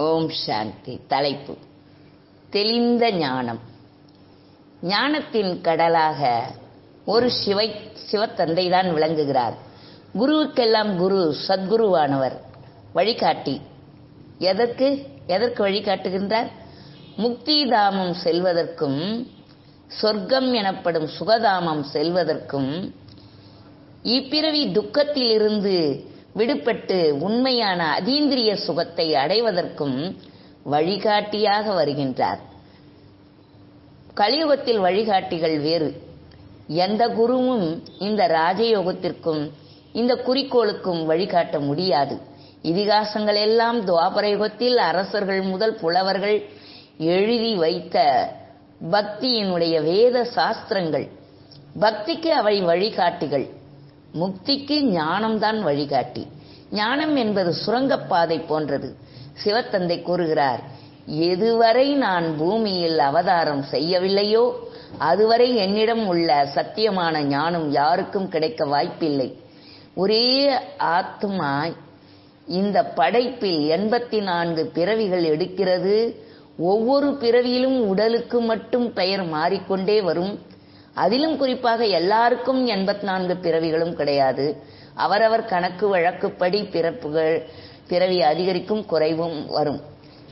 ஓம் சாந்தி. தலைப்பு. தெளிந்த ஞானம். ஞானத்தின் கடலாக ஒரு சிவை சிவத்தந்தை தான் விளங்குகிறார். குருவுக்கெல்லாம் குரு சத்குருவானவர். வழிகாட்டி. எதற்கு? எதற்கு வழிகாட்டுகின்றார்? முக்தி தாமம் செல்வதற்கும் சொர்க்கம் எனப்படும் சுகதாமம் செல்வதற்கும் இப்பிறவி துக்கத்திலிருந்து விடுபட்டு உண்மையான அதீந்திரிய சுகத்தை அடைவதற்கும் வழிகாட்டியாக வருகின்றார். கலியுகத்தில் வழிகாட்டிகள் வேறு. எந்த குருவும் இந்த ராஜயோகத்திற்கும் இந்த குறிக்கோளுக்கும் வழிகாட்ட முடியாது. இதிகாசங்கள் எல்லாம் துவாபரயுகத்தில் அரசர்கள் முதல் புலவர்கள் எழுதி வைத்த பக்தியினுடைய வேத சாஸ்திரங்கள். பக்திக்கு அவை வழிகாட்டிகள். முக்திக்கு ஞானம்தான் வழிகாட்டி. ஞானம் என்பது சுரங்கப்பாதை போன்றது. சிவத்தந்தை கூறுகிறார் எதுவரை நான் பூமியில் அவதாரம் செய்யவில்லையோ அதுவரை என்னிடம் உள்ள சத்தியமான ஞானம் யாருக்கும் கிடைக்க வாய்ப்பில்லை. ஒரே ஆத்மா இந்த படைப்பில் எண்பத்தி நான்கு பிறவிகள் எடுக்கிறது. ஒவ்வொரு பிறவியிலும் உடலுக்கு மட்டும் பெயர் மாறிக்கொண்டே வரும். அதிலும் குறிப்பாக எல்லாருக்கும் எண்பத்தி நான்கு பிறவிகளும் கிடையாது. அவரவர் கணக்கு வழக்குப்படி பிறப்புகள் பிறவி அதிகரிக்கும் குறைவும் வரும்.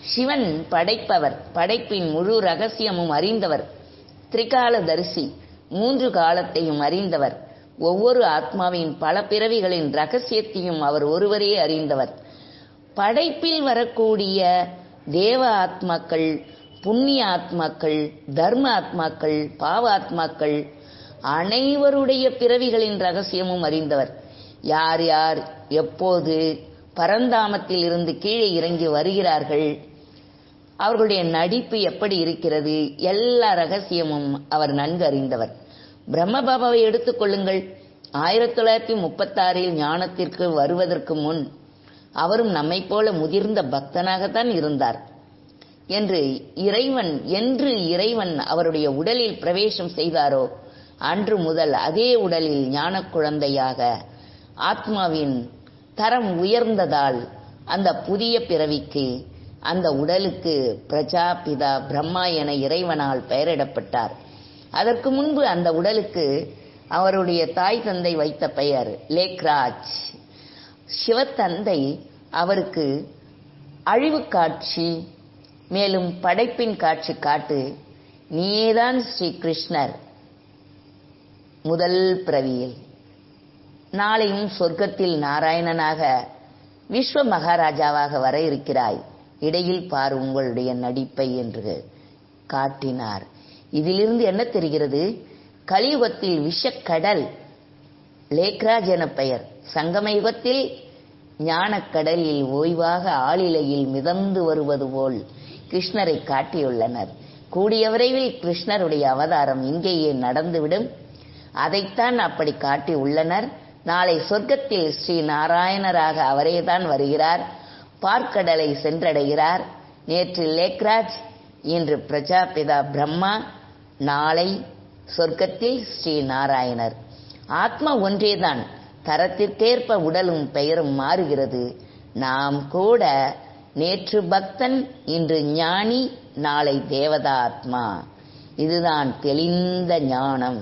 சிவன் படைப்பவர் படைப்பின் முழு ரகசியமும் அறிந்தவர். திரிகாலதரிசி மூன்று காலத்தையும் அறிந்தவர். ஒவ்வொரு ஆத்மாவின் பல பிறவிகளின் ரகசியத்தையும் அவர் ஒருவரே அறிந்தவர். படைப்பில் வரக்கூடிய தேவ ஆத்மாக்கள் புண்ணிய ஆத்மாக்கள் தர்ம ஆத்மாக்கள் பாவ ஆத்மாக்கள் அனைவருடைய பிறவிகளின் ரகசியமும் அறிந்தவர். யார் யார் எப்போது பரந்தாமத்தில் இருந்து கீழே இறங்கி வருகிறார்கள் அவர்களுடைய நடிப்பு எப்படி இருக்கிறது எல்லா ரகசியமும் அவர் நன்கு அறிந்தவர். பிரம்மபாபாவை எடுத்துக்கொள்ளுங்கள் ஆயிரத்தி தொள்ளாயிரத்தி முப்பத்தாறில் ஞானத்திற்கு வருவதற்கு முன் அவரும் நம்மை போல முதிர்ந்த பக்தனாகத்தான் இருந்தார். என்று இறைவன் என்று இறைவன் அவருடைய உடலில் பிரவேசம் செய்தாரோ அன்று முதல் அதே உடலில் ஞான குழந்தையாக ஆத்மாவின் தரம் உயர்ந்ததால் அந்த புதிய பிறவிக்கு அந்த உடலுக்கு பிரஜாபிதா பிரம்மா என இறைவனால் பெயரிடப்பட்டார். அதற்கு முன்பு அந்த உடலுக்கு அவருடைய தாய் தந்தை வைத்த பெயர் லேக்ராஜ். சிவத்தந்தை அவருக்கு அழிவு காட்சி மேலும் படைப்பின் காட்சி காட்டு நீதான் ஸ்ரீ கிருஷ்ணர் முதல் பிரவியில். நாளையும் சொர்க்கத்தில் நாராயணனாக விஸ்வ மகாராஜாவாக வர இருக்கிறாய். இடையில் பார் உங்களுடைய நடிப்பை என்று காட்டினார். இதிலிருந்து என்ன தெரிகிறது? கலியுகத்தில் விஷக்கடல் லேக்ராஜ் என பெயர். சங்கமயுகத்தில் ஞானக்கடலில் ஓய்வாக ஆளிலையில் மிதந்து வருவது போல் கிருஷ்ணரை காட்டியுள்ளனர். கூடிய விரைவில் கிருஷ்ணருடைய அவதாரம் இங்கேயே நடந்துவிடும். அதைத்தான் அப்படி காட்டி உள்ளனர் நாளை சொர்க்கத்தில் ஸ்ரீ நாராயணராக அவரேதான் வருகிறார். பார்க்கடலை சென்றடைகிறார். நேற்று லேக்ராஜ் இன்று பிரஜாபிதா பிரம்மா நாளை சொர்க்கத்தில் ஸ்ரீ நாராயணர் ஆத்மா ஒன்றேதான். தரத்திற்கேற்ப உடலும் பெயரும் மாறுகிறது. நாம் கூட நேற்று பக்தன் இன்று ஞானி நாளை தேவதாத்மா. இதுதான் தெளிந்த ஞானம்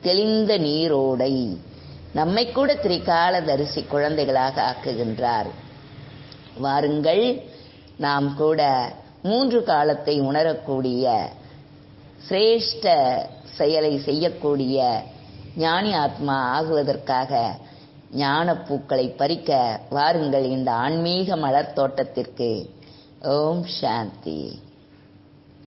தெளிந்த நீரோடை. நம்மை கூட திரிகால தரிசி குழந்தைகளாக ஆக்குகின்றார். வாருங்கள் நாம் கூட மூன்று காலத்தை உணரக்கூடிய சிரேஷ்ட செயலை செய்யக்கூடிய ஞானி ஆத்மா ஆகுவதற்காக ஞான பூக்களை பறிக்க வாருங்கள் இந்த ஆன்மீக மலர் தோட்டத்திற்கு ஓம் சாந்தி.